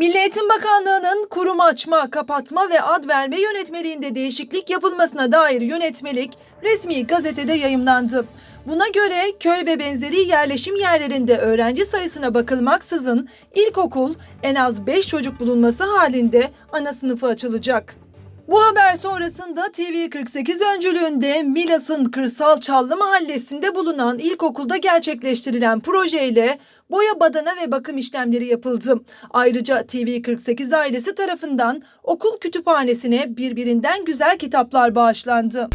Milli Eğitim Bakanlığı'nın kurum açma, kapatma ve ad verme yönetmeliğinde değişiklik yapılmasına dair yönetmelik resmi gazetede yayımlandı. Buna göre köy ve benzeri yerleşim yerlerinde öğrenci sayısına bakılmaksızın ilkokul en az 5 çocuk bulunması halinde ana sınıfı açılacak. Bu haber sonrasında TV48 öncülüğünde Milas'ın Kırsal Çallı Mahallesi'nde bulunan ilkokulda gerçekleştirilen projeyle boya badana ve bakım işlemleri yapıldı. Ayrıca TV48 ailesi tarafından okul kütüphanesine birbirinden güzel kitaplar bağışlandı.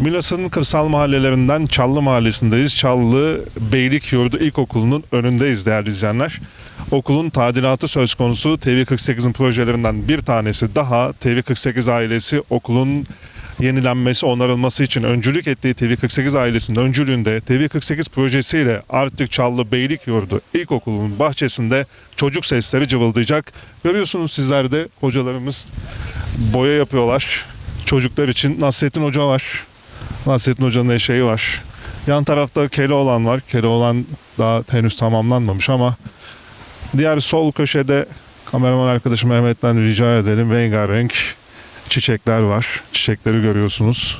Milas'ın kırsal mahallelerinden Çallı Mahallesi'ndeyiz. Çallı Beylik Yurdu İlkokulu'nun önündeyiz değerli izleyenler. Okulun tadilatı söz konusu TV48'in projelerinden bir tanesi daha TV48 ailesi okulun yenilenmesi, onarılması için öncülük ettiği TV48 ailesinin öncülüğünde TV48 projesiyle artık Çallı Beylik Yurdu İlkokulu'nun bahçesinde çocuk sesleri cıvıldayacak. Görüyorsunuz sizler de hocalarımız boya yapıyorlar. Çocuklar için Nasrettin Hoca var. Nasrettin Hoca'nın eşeği var. Yan tarafta Keloğlan var. Keloğlan daha henüz tamamlanmamış ama diğer sol köşede kameraman arkadaşım Mehmet'ten rica edelim. Rengarenk çiçekler var. Çiçekleri görüyorsunuz.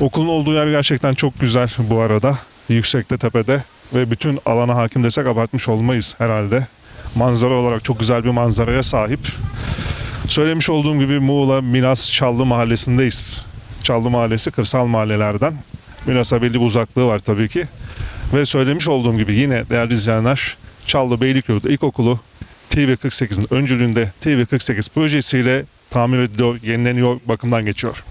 Okulun olduğu yer gerçekten çok güzel bu arada. Yüksekte tepede ve bütün alana hakim desek abartmış olmayız herhalde. Manzara olarak çok güzel bir manzaraya sahip. Söylemiş olduğum gibi Muğla Milas Çallı Mahallesi'ndeyiz. Çallı Mahallesi kırsal mahallelerden. Milas'a belli bir uzaklığı var tabii ki. Ve söylemiş olduğum gibi yine değerli izleyenler Çallı Beylikyurdu İlkokulu TV48'in öncülüğünde TV48 projesiyle tamir ediliyor, yenileniyor, bakımdan geçiyor.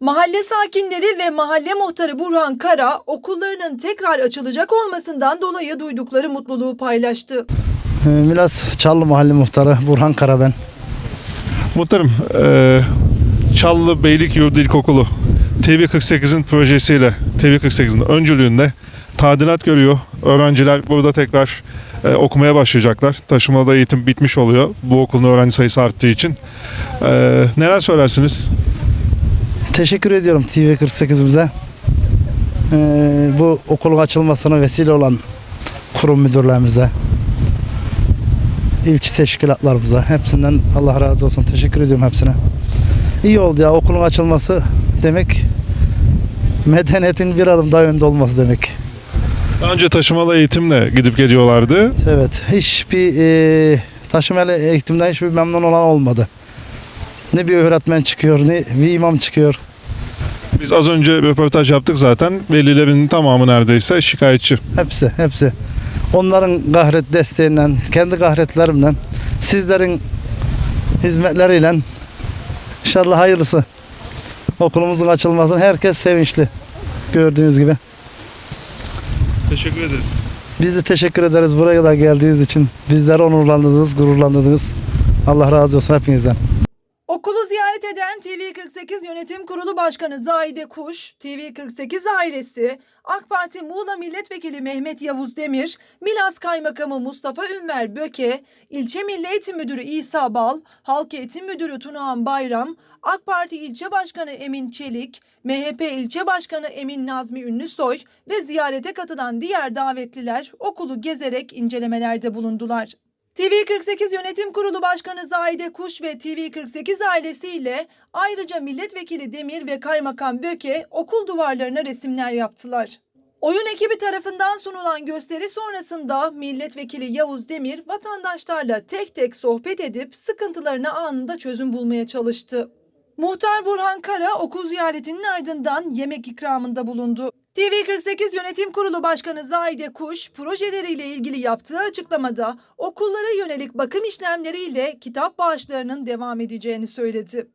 Mahalle sakinleri ve mahalle muhtarı Burhan Kara okullarının tekrar açılacak olmasından dolayı duydukları mutluluğu paylaştı. Ee, Milas Çallı Mahalle Muhtarı Burhan Kara ben. Muhtarım, eee, Çallı Beylikyurdu İlkokulu TV48'in projesiyle TV48'in öncülüğünde tadilat görüyor. Öğrenciler burada tekrar e, okumaya başlayacaklar. Taşımada eğitim bitmiş oluyor. Bu okulun öğrenci sayısı arttığı için. Eee, neler söylersiniz? Teşekkür ediyorum TV48'imize. Ee, bu okulun açılmasına vesile olan kurum müdürlerimize, ilçe teşkilatlarımıza hepsinden Allah razı olsun. Teşekkür ediyorum hepsine. İyi oldu ya okulun açılması demek medeniyetin bir adım daha önde olması demek. Daha önce taşımalı eğitimle gidip geliyorlardı. Evet hiçbir e, taşımalı eğitimden hiçbir memnun olan olmadı. Ne bir öğretmen çıkıyor ne bir imam çıkıyor. Biz az önce röportaj yaptık zaten. Velilerin tamamı neredeyse şikayetçi. Hepsi, hepsi. Onların gayret desteğinden, kendi gayretlerimden, sizlerin hizmetleriyle inşallah hayırlısı. Okulumuzun açılmasını herkes sevinçli. Gördüğünüz gibi. Teşekkür ederiz. Biz de teşekkür ederiz buraya da geldiğiniz için. Bizleri onurlandırdınız, gururlandırdınız. Allah razı olsun hepinizden. Okulu ziyaret eden TV48 Yönetim Kurulu Başkanı Zahide Kuş, TV48 ailesi, AK Parti Muğla Milletvekili Mehmet Yavuz Demir, Milas Kaymakamı Mustafa Ünver Böke, İlçe Milli Eğitim Müdürü İsa Bal, Halk Eğitim Müdürü Tunahan Bayram, AK Parti İlçe Başkanı Emin Çelik, MHP İlçe Başkanı Emin Nazmi Ünlüsoy ve ziyarete katılan diğer davetliler okulu gezerek incelemelerde bulundular. TV48 Yönetim Kurulu Başkanı Zahide Kuş ve TV48 ailesiyle ayrıca Milletvekili Demir ve Kaymakam Böke okul duvarlarına resimler yaptılar. Oyun ekibi tarafından sunulan gösteri sonrasında Milletvekili Yavuz Demir vatandaşlarla tek tek sohbet edip sıkıntılarına anında çözüm bulmaya çalıştı. Muhtar Burhan Kara okul ziyaretinin ardından yemek ikramında bulundu. TV48 Yönetim Kurulu Başkanı Zahide Kuş projeleriyle ilgili yaptığı açıklamada okullara yönelik bakım işlemleriyle kitap bağışlarının devam edeceğini söyledi.